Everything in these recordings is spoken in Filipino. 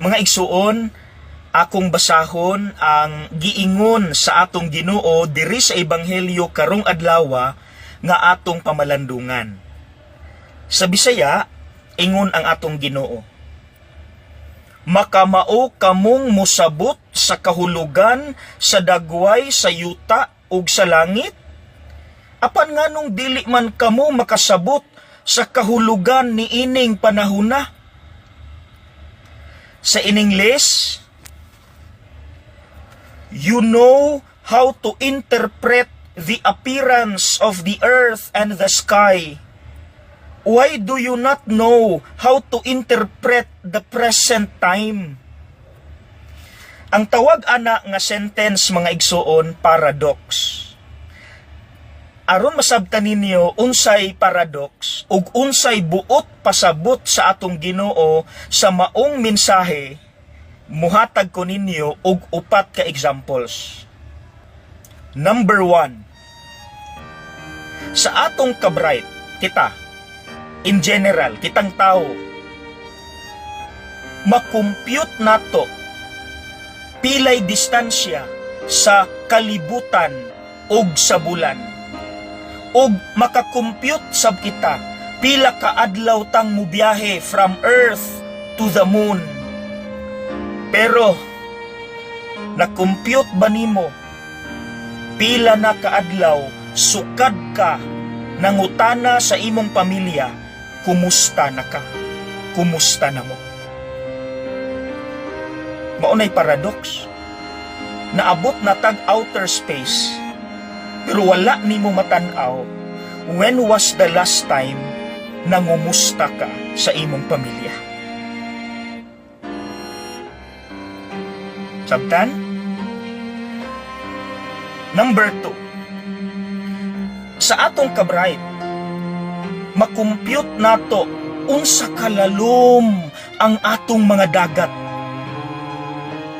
Mga igsuon, akong basahon ang giingon sa atong Ginoo diri sa ebanghelyo karong adlaw nga atong pamalandungan. Sa Bisaya, ingon ang atong Ginoo. Makamao kamong musabot sa kahulugan sa dagway sa yuta ug sa langit? Apan nganong dili man kamo makasabot sa kahulugan ni ining panahuna? Sa in English, you know how to interpret the appearance of the earth and the sky. Why do you not know how to interpret the present time? Ang tawag ana nga sentence mga igsuon paradox. Aron masabtan ninyo unsay paradox ug unsay buot pasabot sa atong Ginoo sa maong mensahe, muhatag ko ninyo og upat ka examples. Number one, sa atong kabright, kita, in general, kitang tao, makompute nato pilay distansya sa kalibutan ug sa bulan. Og makakompute sab kita. Pila ka adlaw tang mubiyahe from earth to the moon. Pero nakompute ba nimo? Pila na kaadlaw sukad ka nangutana sa imong pamilya kumusta na ka? Kumusta na mo? Maunay paradox. Naabot na tag outer space pero wala nimo matanaw when was the last time nangumusta ka sa imong pamilya sabtan Number two, sa atong kabright, makumpute nato unsa kalalom ang atong mga dagat.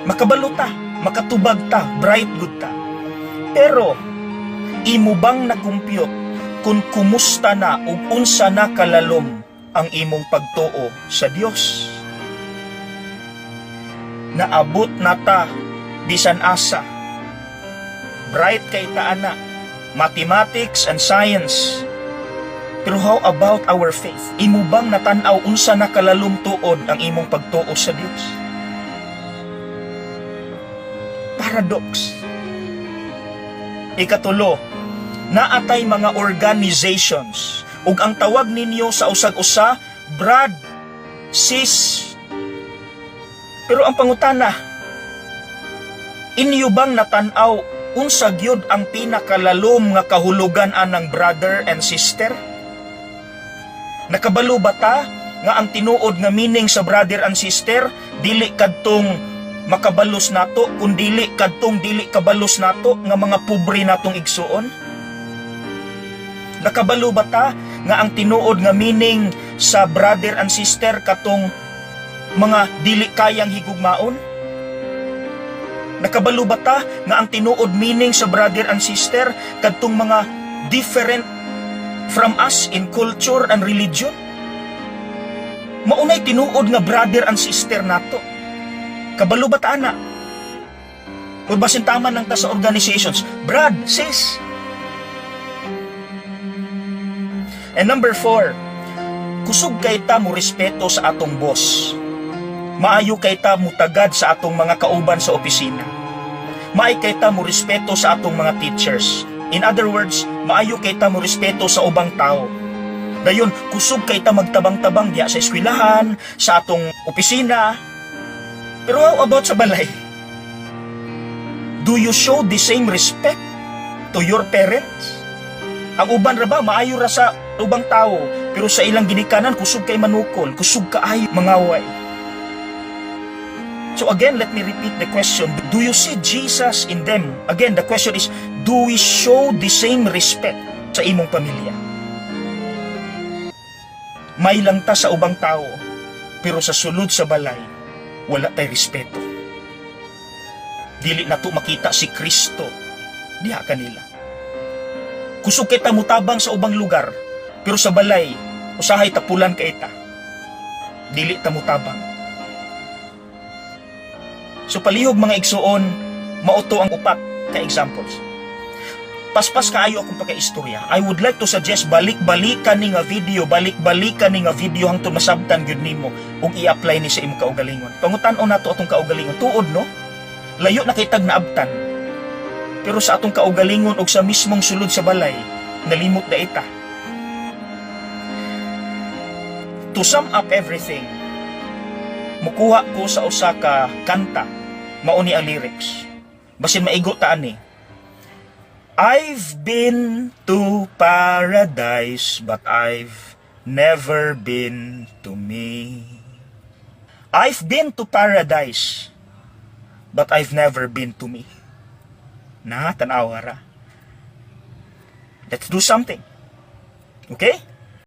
Makabaluta, makatubag ta, bright good ta. Pero, imo bang nakumpute kung kumusta na ug unsa na kalalom ang imong pagtuo sa Dios? Naabot na ta bisan asa bright kay taana, mathematics and science. Pero how about our faith? Imo bang natanaw unsa na kalalom tuod ang imong pagtuo sa Dios? Paradox. Ikatulo, naatay mga organizations ug ang tawag ninyo sa usag-usa, brad, sis. Pero ang pangutana, inyo bang natanaw unsa gyud ang pinakalalom nga kahulugan anang brother and sister? Nakabalo ba ta nga ang tinuod nga meaning sa brother and sister dili kadtong makabalos nato kun dili kadtong dili kabalos nato nga mga pobre natong igsuon? Nakabalo ba ta nga ang tinuod nga meaning sa brother and sister katong mga dili kayang higugmaon? Nakabalo ba ta nga ang tinuod meaning sa brother and sister kadtong mga different from us in culture and religion? Maunay tinuod nga brother and sister nato. Kabalo ba ta ana? O basin tama lang ta sa organizations, brad, sis. And number four, kusog kay ta mo respeto sa atong boss maayo kay ta mutagad sa atong mga kauban sa opisina. Maay kay ta mo respeto sa atong mga teachers. In other words, maayo kay ta mo respeto sa ubang tao. Dayon, kusog kay ta magtabang-tabang diya sa eskwelahan, sa atong opisina. Pero how about sa balay? Do you show the same respect to your parents? Ang uban ra ba maayo ra sa ubang tao, pero sa ilang ginikanan kusog kay manukol, kusog kaayo mangaway. So again, let me repeat the question. Do you see Jesus in them? Again, the question is, do we show the same respect sa imong pamilya? May lang ta sa ubang tao, pero sa sulod sa balay, wala tay respeto. Dili na to makita si Kristo diha kanila. Kusog kita mutabang sa ubang lugar, pero sa balay, usahay tapulan ka ita. Dili ta mutabang So palihog mga igsuon, mauto ang upat ka examples. Paspas kaayo akong pagkaistorya. I would like to suggest balik-balikan ni nga video, balik-balikan ni nga video hangtod masabtan gyud nimo ug i-apply ni sa imong kaugalingon. Pangutan-on nato atong kaugalingon tuod no. Layo na kay tag naabtan. Pero sa atong kaugalingon ug sa mismong sulod sa balay, nalimot da ita. To sum up everything, mukuha ko sa usa ka kanta, mauni ang lyrics. Basin maigo ta ani. I've been to paradise, but I've never been to me. I've been to paradise, but I've never been to me. Na, tanawa ra. Let's do something. Okay?